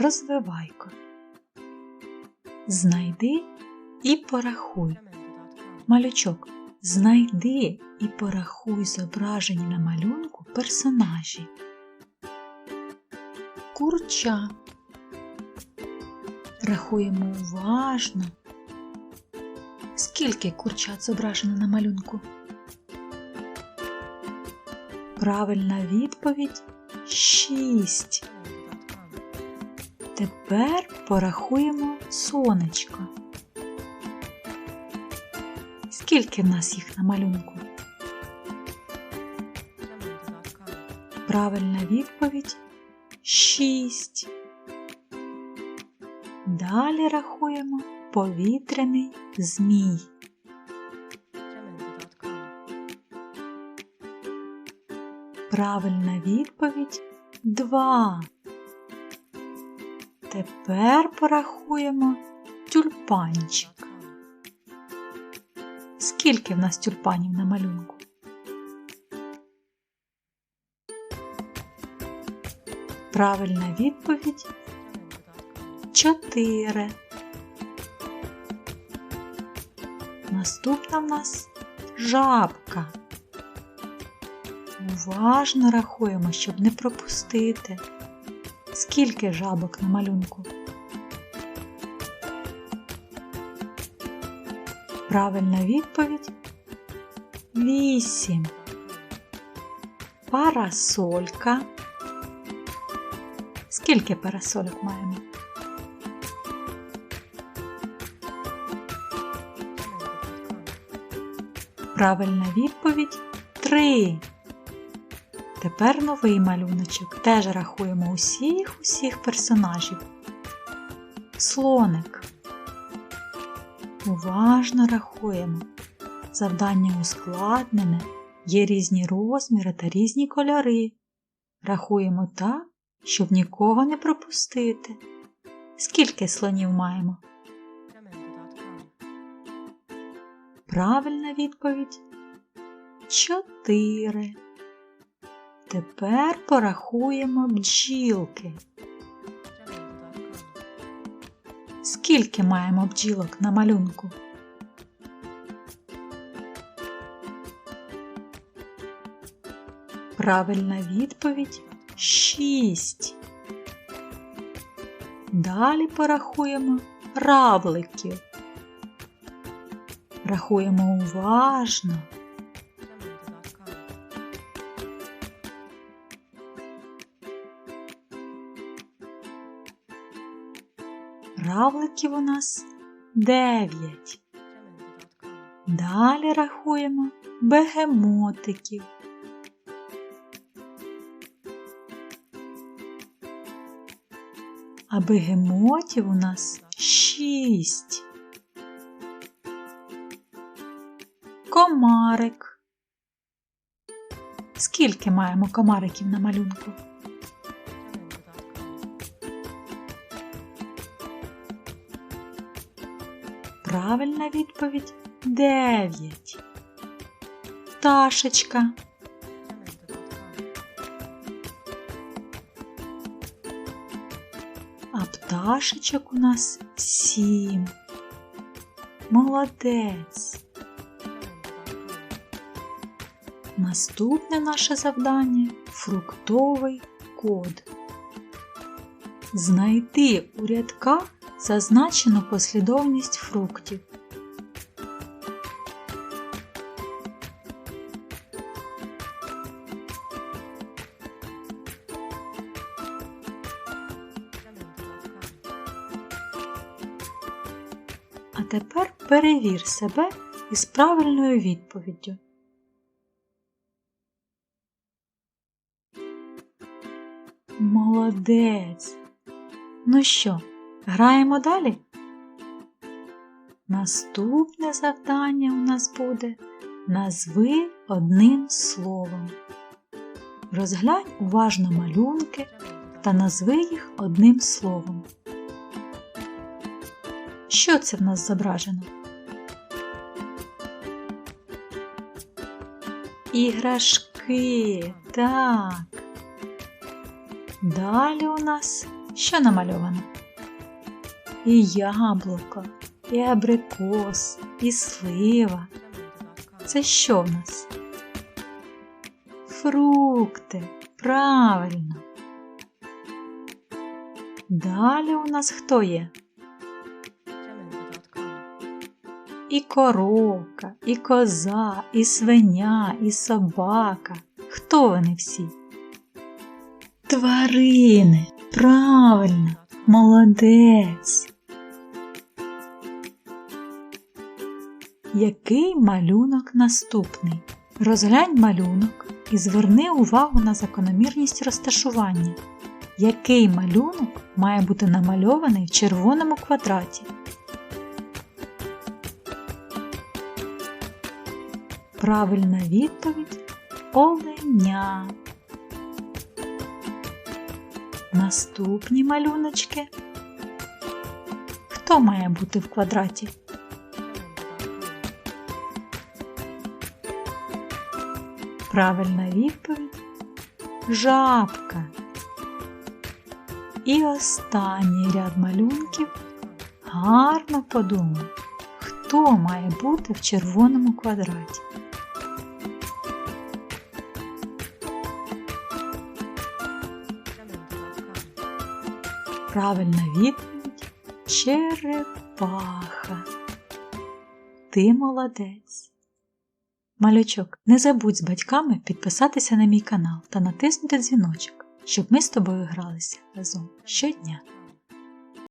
Розвивайко. Знайди і порахуй. Малючок, знайди і порахуй зображені на малюнку персонажі. Курча. Рахуємо уважно. Скільки курчат зображено на малюнку? Правильна відповідь шість. Тепер порахуємо сонечко. Скільки в нас їх на малюнку? Правильна відповідь шість. Далі рахуємо повітряний змій. Правильна відповідь два. Тепер порахуємо тюльпанчик. Скільки в нас тюльпанів на малюнку? Правильна відповідь чотири. Наступна в нас жабка. Уважно рахуємо, щоб не пропустити. Скільки жабок на малюнку? Правильна відповідь вісім. Парасолька. Скільки парасольок маємо? Правильна відповідь три. Тепер новий малюночок. Теж рахуємо усіх усіх персонажів. Слоник. Уважно рахуємо. Завдання ускладнене, є різні розміри та різні кольори. Рахуємо так, щоб нікого не пропустити. Скільки слонів маємо? Правильна відповідь чотири. Тепер порахуємо бджілки. Скільки маємо бджілок на малюнку? Правильна відповідь шість. Далі порахуємо равликів. Рахуємо уважно. Равликів у нас дев'ять. Далі рахуємо бегемотиків. А бегемотів у нас шість. Комарик. Скільки маємо комариків на малюнку? Правильна відповідь дев'ять. Пташечка. А пташечок у нас сім. Молодець. Наступне наше завдання фруктовий код. Знайти у рядках зазначену послідовність фруктів. А тепер перевір себе із правильною відповіддю. Молодець. Ну що, граємо далі? Наступне завдання у нас буде назви одним словом. Розглянь уважно малюнки та назви їх одним словом. Що це в нас зображено? Іграшки. Так. Далі у нас що намальовано? І яблуко, і абрикос, і слива. Це що в нас? Фрукти. Правильно. Далі у нас хто є? І коровка, і коза, і свиня, і собака. Хто вони всі? Тварини. Правильно, молодець. Який малюнок наступний? Розглянь малюнок і зверни увагу на закономірність розташування. Який малюнок має бути намальований в червоному квадраті? Правильна відповідь оленя. Наступні малюночки. Хто має бути в квадраті? Правильна відповідь жабка. І останній ряд малюнків гарно подумай, хто має бути в червоному квадраті. Правильна відповідь черепаха. Ти молодець. Малючок, не забудь з батьками підписатися на мій канал та натиснути дзвіночок, щоб ми з тобою гралися разом щодня.